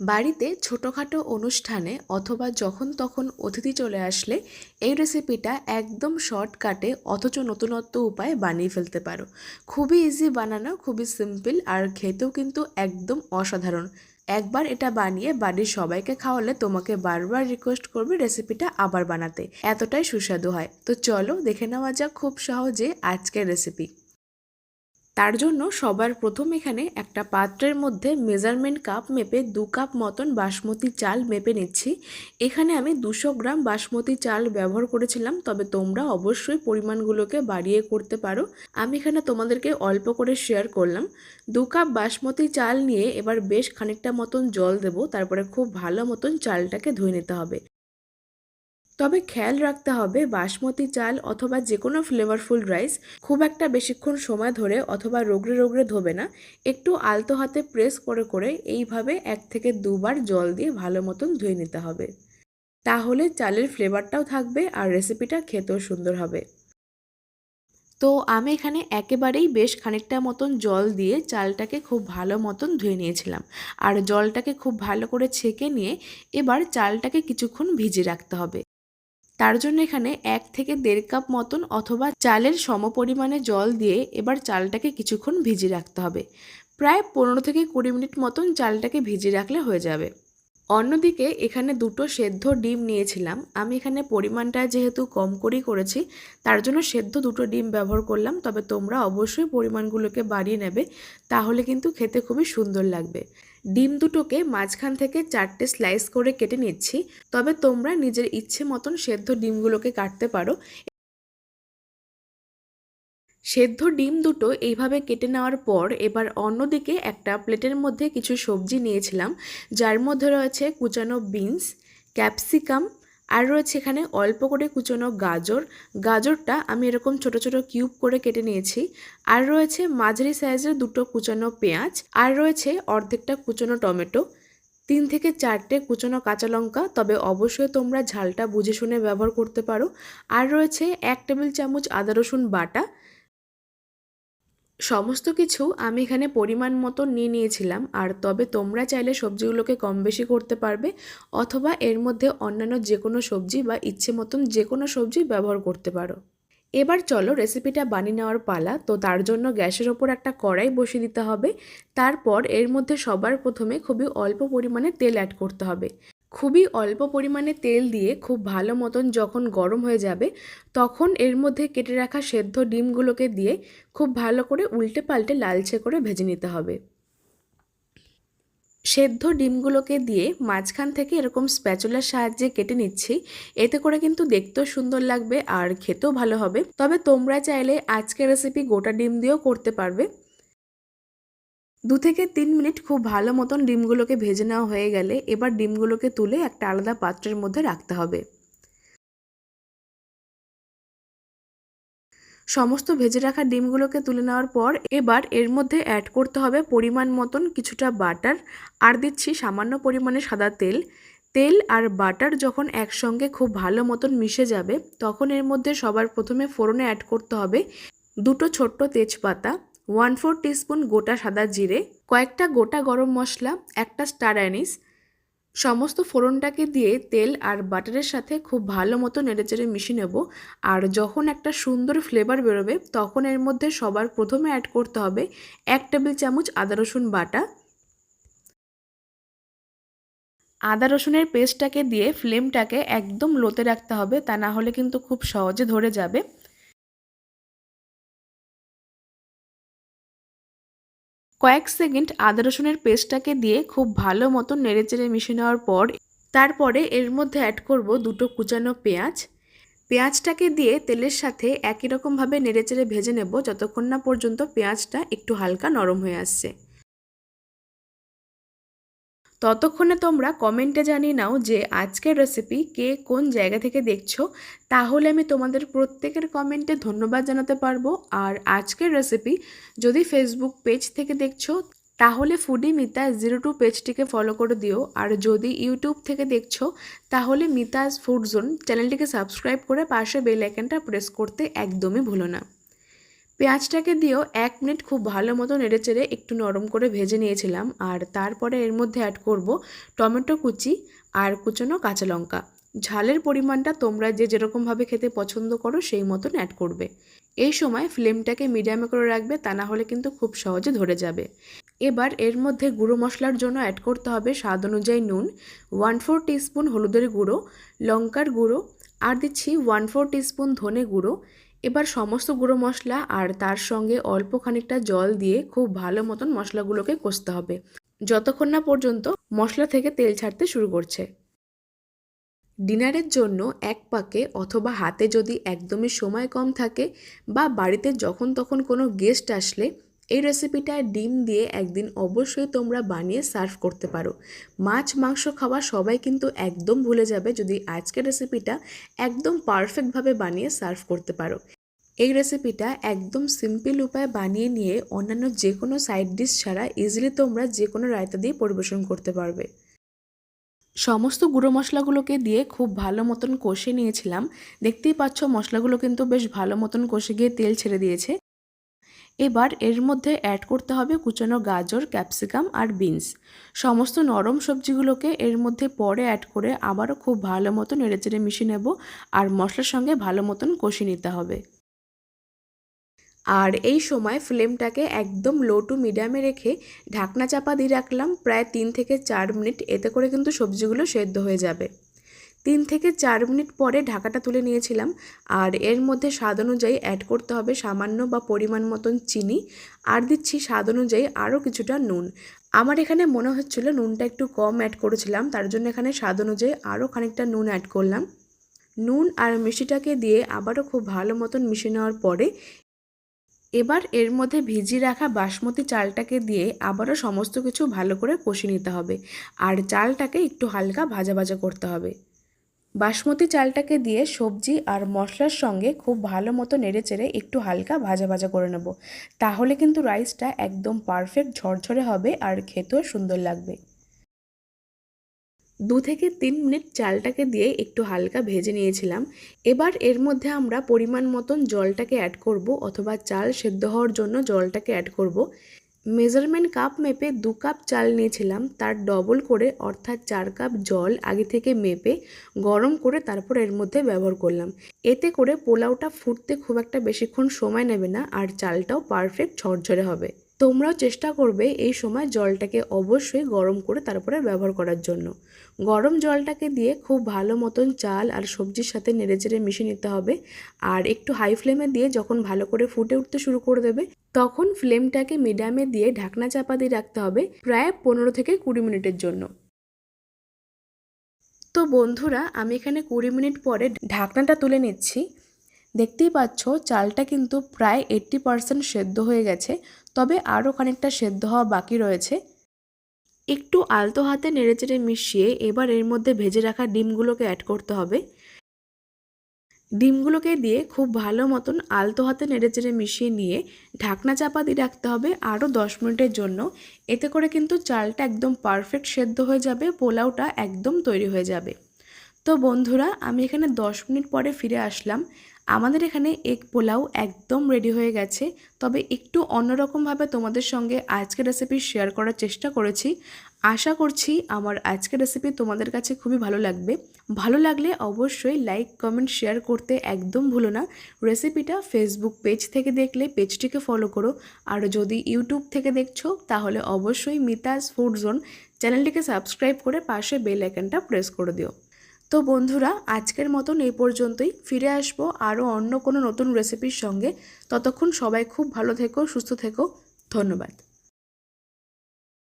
বাড়িতে ছোটোখাটো অনুষ্ঠানে অথবা যখন তখন অতিথি চলে আসলে এই রেসিপিটা একদম শর্টকাটে অথচ নতুনত্ব উপায়ে বানিয়ে ফেলতে পারো। খুবই ইজি বানানো, খুবই সিম্পল আর খেতেও কিন্তু একদম অসাধারণ। একবার এটা বানিয়ে বাড়ির সবাইকে খাওয়ালে তোমাকে বারবার রিকোয়েস্ট করবে রেসিপিটা আবার বানাতে। এতটাই সুস্বাদু হয়। তো চলো দেখে নেওয়া যাক খুব সহজে আজকের রেসিপি তার জন্য সবার প্রথম এখানে একটা পাত্রের মধ্যে মেজারমেন্ট কাপ মেপে দু কাপ মতন বাসমতি চাল মেপে নিচ্ছি। এখানে আমি দুশো গ্রাম বাসমতি চাল ব্যবহার করেছিলাম, তবে তোমরা অবশ্যই পরিমাণগুলোকে বাড়িয়ে করতে পারো। আমি এখানে তোমাদেরকে অল্প করে শেয়ার করলাম। দু কাপ বাসমতি চাল নিয়ে এবার বেশ খানিকটা মতন জল দেবো, তারপরে খুব ভালো মতন চালটাকে ধুয়ে নিতে হবে। তবে খেয়াল রাখতে হবে বাসমতি চাল অথবা যে কোনো ফ্লেভারফুল রাইস খুব একটা বেশিক্ষণ সময় ধরে অথবা রোগড়ে রোগড়ে ধোবে না। একটু আলতো হাতে প্রেস করে করে এইভাবে এক থেকে দুবার জল দিয়ে ভালো মতন ধুয়ে নিতে হবে। তাহলে চালের ফ্লেভারটাও থাকবে আর রেসিপিটা খেতেও সুন্দর হবে। তো আমি এখানে একেবারেই বেশ খানিকটা মতন জল দিয়ে চালটাকে খুব ভালো মতন ধুয়ে নিয়েছিলাম। আর জলটাকে খুব ভালো করে ছেঁকে নিয়ে এবার চালটাকে কিছুক্ষণ ভিজিয়ে রাখতে হবে। তার জন্য এখানে এক থেকে দেড় কাপ মতন অথবা চালের সমপরিমাণে জল দিয়ে এবার চালটাকে কিছুক্ষণ ভিজিয়ে রাখতে হবে। প্রায় পনেরো থেকে কুড়ি মিনিট মতন চালটাকে ভিজিয়ে রাখলে হয়ে যাবে। অন্যদিকে এখানে দুটো সেদ্ধ ডিম নিয়েছিলাম। আমি এখানে পরিমাণটা যেহেতু কম করেই করেছি, তার জন্য সেদ্ধ দুটো ডিম ব্যবহার করলাম। তবে তোমরা অবশ্যই পরিমাণগুলোকে বাড়িয়ে নেবে, তাহলে কিন্তু খেতে খুবই সুন্দর লাগবে। ডিম দুটোকে মাঝখান থেকে চারটে স্লাইস করে কেটে নিচ্ছি। তবে তোমরা নিজের ইচ্ছে মতন সেদ্ধ ডিমগুলোকে কাটতে পারো। সেদ্ধ ডিম দুটো এইভাবে কেটে নেওয়ার পর এবার অন্যদিকে একটা প্লেটের মধ্যে কিছু সবজি নিয়েছিলাম, যার মধ্যে রয়েছে কুচানো বিনস, ক্যাপসিকাম আর রয়েছে এখানে অল্প করে কুচোনো গাজর। গাজরটা আমি এরকম ছোট ছোট কিউব করে কেটে নিয়েছি। আর রয়েছে মাঝারি সাইজের দুটো কুচানো পেঁয়াজ। আর রয়েছে অর্ধেকটা কুচোনো টমেটো। তিন থেকে চারটে কুচোনো কাঁচা লঙ্কা। তবে অবশ্যই তোমরা ঝালটা বুঝে শুনে ব্যবহার করতে পারো। আর রয়েছে এক টেবিল চামচ আদা রসুন বাটা। সমস্ত কিছু আমি এখানে পরিমাণ মতো নিয়ে নিয়েছিলাম। আর তবে তোমরা চাইলে সবজিগুলোকে কম বেশি করতে পারবে অথবা এর মধ্যে অন্যান্য যে কোনো সবজি বা ইচ্ছে মতন যে কোনো সবজি ব্যবহার করতে পারো। এবার চলো রেসিপিটা বানিয়ে নেওয়ার পালা। তো তার জন্য গ্যাসের ওপর একটা কড়াই বসিয়ে দিতে হবে। তারপর এর মধ্যে সবার প্রথমে খুবই অল্প পরিমাণে তেল অ্যাড করতে হবে। খুবই অল্প পরিমাণে তেল দিয়ে খুব ভালো মতন যখন গরম হয়ে যাবে, তখন এর মধ্যে কেটে রাখা সেদ্ধ ডিমগুলোকে দিয়ে খুব ভালো করে উল্টে পাল্টে লালচে করে ভেজে নিতে হবে। সেদ্ধ ডিমগুলোকে দিয়ে মাঝখান থেকে এরকম স্প্যাচুলার সাহায্যে কেটে নিচ্ছি, এতে করে কিন্তু দেখতেও সুন্দর লাগবে আর খেতেও ভালো হবে। তবে তোমরা চাইলে আজকের রেসিপি গোটা ডিম দিয়েও করতে পারবে। দু থেকে তিন মিনিট খুব ভালো মতন ডিমগুলোকে ভেজে নেওয়া হয়ে গেলে এবার ডিমগুলোকে তুলে একটা আলাদা পাত্রের মধ্যে রাখতে হবে। সমস্ত ভেজে রাখা ডিমগুলোকে তুলে নেওয়ার পর এবার এর মধ্যে অ্যাড করতে হবে পরিমাণ মতন কিছুটা বাটার আর দিচ্ছি সামান্য পরিমাণে সাদা তেল। তেল আর বাটার যখন একসঙ্গে খুব ভালো মতন মিশে যাবে, তখন এর মধ্যে সবার প্রথমে ফোড়নে অ্যাড করতে হবে দুটো ছোট্ট তেজপাতা। ওয়ান ফোর টিস্পুন গোটা সাদা জিরে, কয়েকটা গোটা গরম মশলা, একটা স্টার অ্যানিস, সমস্ত ফোড়নটাকে দিয়ে তেল আর বাটারের সাথে খুব ভালো মতো নেড়েচেড়ে মিশিয়ে নেব। আর যখন একটা সুন্দর ফ্লেভার বেরোবে, তখন এর মধ্যে সবার প্রথমে অ্যাড করতে হবে এক টেবিল চামচ আদা রসুন বাটা। আদা রসুনের পেস্টটাকে দিয়ে ফ্লেমটাকে একদম লোতে রাখতে হবে, তা না হলে কিন্তু খুব সহজে ধরে যাবে। কয়েক সেকেন্ড আদা রসুনের পেস্টটাকে দিয়ে খুব ভালো মতন নেড়েচেড়ে মিশে নেওয়ার পর তারপরে এর মধ্যে অ্যাড করব দুটো কুচানো পেঁয়াজ। পেঁয়াজটাকে দিয়ে তেলের সাথে একই রকমভাবে নেড়েচেড়ে ভেজে নেব যতক্ষণ না পর্যন্ত পেঁয়াজটা একটু হালকা নরম হয়ে আসছে। ততক্ষণে তোমরা কমেন্টে জানিয়ে নাও যে আজকের রেসিপি কে কোন জায়গা থেকে দেখছ। তাহলে আমি তোমাদের প্রত্যেকের কমেন্টে ধন্যবাদ জানাতে পারব। আর আজকের রেসিপি যদি ফেসবুক পেজ থেকে দেখছ, তাহলে ফুডি মিতা জিরো টু পেজটিকে ফলো করে দিও। আর যদি ইউটিউব থেকে দেখছ, তাহলে মিতাজ ফুড জোন চ্যানেলটিকে সাবস্ক্রাইব করে পাশে বেল আইকনটা প্রেস করতে একদমই ভুলো না। পেঁয়াজটাকে দিয়েও এক মিনিট খুব ভালো মতো নেড়ে চেড়ে একটু নরম করে ভেজে নিয়েছিলাম, আর তারপরে এর মধ্যে অ্যাড করব টমেটো কুচি আর কুচনো কাঁচা লঙ্কা। ঝালের পরিমাণটা তোমরা যে যেরকমভাবে খেতে পছন্দ করো সেই মতন অ্যাড করবে। এই সময় ফ্লেমটাকে মিডিয়ামে করে রাখবে, তা না হলে কিন্তু খুব সহজে ধরে যাবে। এবার এর মধ্যে গুঁড়ো মশলার জন্য অ্যাড করতে হবে স্বাদ অনুযায়ী নুন ওয়ান ফোর টিস্পুন হলুদের গুঁড়ো, লঙ্কার গুঁড়ো, আর দিচ্ছি ওয়ান ফোর টিস্পুন ধনে গুঁড়ো এবার সমস্ত গুঁড়ো মশলা আর তার সঙ্গে অল্প খানিকটা জল দিয়ে খুব ভালো মতন মশলাগুলোকে কষতে হবে। যতক্ষণ না পর্যন্ত মশলা থেকে তেল ছাড়তে শুরু করছে। ডিনারের জন্য এক পাকে অথবা হাতে যদি একদমই সময় কম থাকে বা বাড়িতে যখন তখন কোনো গেস্ট আসলে, এই রেসিপিটা ডিম দিয়ে একদিন অবশ্যই তোমরা বানিয়ে সার্ভ করতে পারো। মাছ, মাংস খাওয়া সবাই কিন্তু একদম ভুলে যাবে যদি আজকের রেসিপিটা একদম পারফেক্টভাবে বানিয়ে সার্ভ করতে পারো। এই রেসিপিটা একদম সিম্পল উপায়ে বানিয়ে নিয়ে অন্যান্য যে কোনো সাইড ডিশ ছাড়া ইজিলি তোমরা যে কোনো রায়তা দিয়ে পরিবেশন করতে পারবে। সমস্ত গুঁড়ো মশলাগুলোকে দিয়ে খুব ভালো মতন কষে নিয়েছিলাম। দেখতেই পাচ্ছ মশলাগুলো কিন্তু বেশ ভালো মতন কষে গিয়ে তেল ছেড়ে দিয়েছে। এবার এর মধ্যে অ্যাড করতে হবে কুচানো গাজর ক্যাপসিকাম আর বিনস সমস্ত নরম সবজিগুলোকে এর মধ্যে পরে অ্যাড করে আবারও খুব ভালো মতন নেড়েচেড়ে মিশিয়ে নেব। আর মশলার সঙ্গে ভালো মতন কষিয়ে নিতে হবে। আর এই সময় ফ্লেমটাকে একদম লো টু মিডিয়ামে রেখে ঢাকনা চাপা দিয়ে রাখলাম, প্রায় তিন থেকে চার মিনিট। এতে করে কিন্তু সবজিগুলো সেদ্ধ হয়ে যাবে। তিন থেকে চার মিনিট পরে ঢাকাটা তুলে নিয়েছিলাম। আর এর মধ্যে স্বাদ অনুযায়ী অ্যাড করতে হবে সামান্য বা পরিমাণ মতন চিনি। আর দিচ্ছি স্বাদ অনুযায়ী আরও কিছুটা নুন। আমার এখানে মনে হচ্ছিল নুনটা একটু কম অ্যাড করেছিলাম, তার জন্য এখানে স্বাদ অনুযায়ী আরও খানিকটা নুন অ্যাড করলাম। নুন আর মিষ্টিটাকে দিয়ে আবারও খুব ভালো মতন মিশিয়ে নেওয়ার পরে এবার এর মধ্যে ভিজিয়ে রাখা বাসমতি চালটাকে দিয়ে আবারও সমস্ত কিছু ভালো করে কষিয়ে নিতে হবে। আর চালটাকে একটু হালকা ভাজা ভাজা করতে হবে। বাসমতি চালটাকে দিয়ে সবজি আর মশলার সঙ্গে খুব ভালো মতো নেড়ে চেড়ে একটু হালকা ভাজা ভাজা করে নেব। তাহলে কিন্তু রাইসটা একদম পারফেক্ট ঝরঝরে হবে আর খেতেও সুন্দর লাগবে। দু থেকে তিন মিনিট চালটাকে দিয়ে একটু হালকা ভেজে নিয়েছিলাম। এবার এর মধ্যে আমরা পরিমাণ মতন জলটাকে অ্যাড করব অথবা চাল সেদ্ধ হওয়ার জন্য জলটাকে অ্যাড করব। মেজারমেন্ট কাপ মেপে দু কাপ চাল নিয়েছিলাম, তার ডবল করে অর্থাৎ চার কাপ জল আগে থেকে মেপে গরম করে তারপর এর মধ্যে ব্যবহার করলাম। এতে করে পোলাওটা ফুটতে খুব একটা বেশিক্ষণ সময় নেবে না আর চালটাও পারফেক্ট ঝরঝরে হবে। তোমরাও চেষ্টা করবে এই সময় জলটাকে অবশ্যই গরম করে তারপরে ব্যবহার করার জন্য। গরম জলটাকে দিয়ে খুব ভালো মতন চাল আর সবজির সাথে নেড়েচেড়ে মিশিয়ে নিতে হবে। আর একটু হাই ফ্লেমে দিয়ে যখন ভালো করে ফুটে উঠতে শুরু করে দেবে, তখন ফ্লেমটাকে মিডিয়ামে দিয়ে ঢাকনা চাপা দিয়ে রাখতে হবে প্রায় পনেরো থেকে কুড়ি মিনিটের জন্য। তো বন্ধুরা, আমি এখানে কুড়ি মিনিট পরে ঢাকনাটা তুলে নিচ্ছি। দেখতেই পাচ্ছ চালটা কিন্তু প্রায় এইট্টি পারসেন্ট সেদ্ধ হয়ে গেছে, তবে আরও খানিকটা সেদ্ধ হওয়া বাকি রয়েছে। একটু আলতো হাতে নেড়েচেড়ে মিশিয়ে এবার এর মধ্যে ভেজে রাখা ডিমগুলোকে অ্যাড করতে হবে। ডিমগুলোকে দিয়ে খুব ভালো মতন আলতো হাতে নেড়েচেড়ে মিশিয়ে নিয়ে ঢাকনা চাপা দিয়ে রাখতে হবে আরও দশ মিনিটের জন্য। এতে করে কিন্তু চালটা একদম পারফেক্ট সেদ্ধ হয়ে যাবে, পোলাওটা একদম তৈরি হয়ে যাবে। তো বন্ধুরা, আমি এখানে দশ মিনিট পরে ফিরে আসলাম। আমাদের এখানে এগ পোলাও একদম রেডি হয়ে গেছে। তবে একটু অন্যরকমভাবে তোমাদের সঙ্গে আজকের রেসিপি শেয়ার করার চেষ্টা করেছি। আশা করছি আমার আজকের রেসিপি তোমাদের কাছে খুবই ভালো লাগবে। ভালো লাগলে অবশ্যই লাইক কমেন্ট শেয়ার করতে একদম ভুলো না। রেসিপিটা ফেসবুক পেজ থেকে দেখলে পেজটিকে ফলো করো। আর যদি ইউটিউব থেকে দেখছ, তাহলে অবশ্যই মিতাজ ফুড জোন চ্যানেলটিকে সাবস্ক্রাইব করে পাশে বেল আইকনটা প্রেস করে দিও। তো বন্ধুরা, আজকের মতন এই পর্যন্তই। ফিরে আসব আরও অন্য কোনো নতুন রেসিপির সঙ্গে। ততক্ষণ সবাই খুব ভালো থেকো, সুস্থ থেকো। ধন্যবাদ।